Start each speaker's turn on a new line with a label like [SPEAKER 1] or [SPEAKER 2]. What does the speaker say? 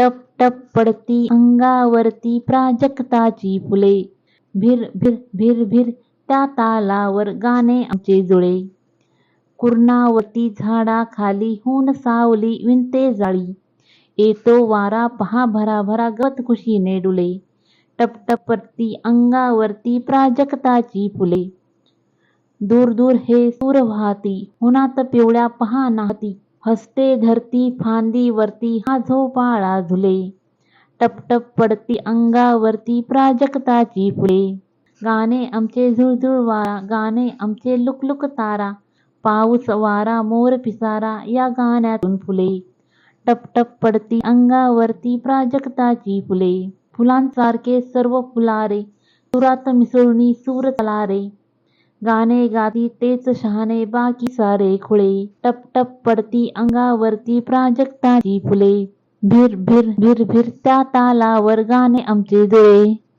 [SPEAKER 1] टप टप पडती अंगावरती प्राजक्ताची फुले. भिर भिर भिर भिर त्या तालावर गाणे आमचे जुळे. कुर्णावती झाडाखाली होऊन सावली विणते जाळी. येतो वारा पहा भरा भरा गवत डुले. टप अंगावरती प्राजक्ताची फुले. दूर दूर हे सूर वाहती उन्हात पिवळ्या पहा नाहती. हसते धरती फांदीवरती हा झोपाळा झुले. टपटप पडती अंगावरती प्राजक्ताची फुले. गाणे आमचे झुळझुळ वारा गाणे आमचे लुकलुक तारा. पाऊस वारा मोर पिसारा या गाण्यातून फुले. टपटप पडती अंगावरती प्राजक्ताची फुले. फुलांसारखे सर्व फुलारे सुरात मिसळणी सूर चला रे गाणे गाती तेच शहाणे बाकी सारे खुळे. टप टप पडती अंगावरती प्राजक्ताची फुले. भिर भिर भिर भिर त्या तालावर गाणे आमचे जुळे.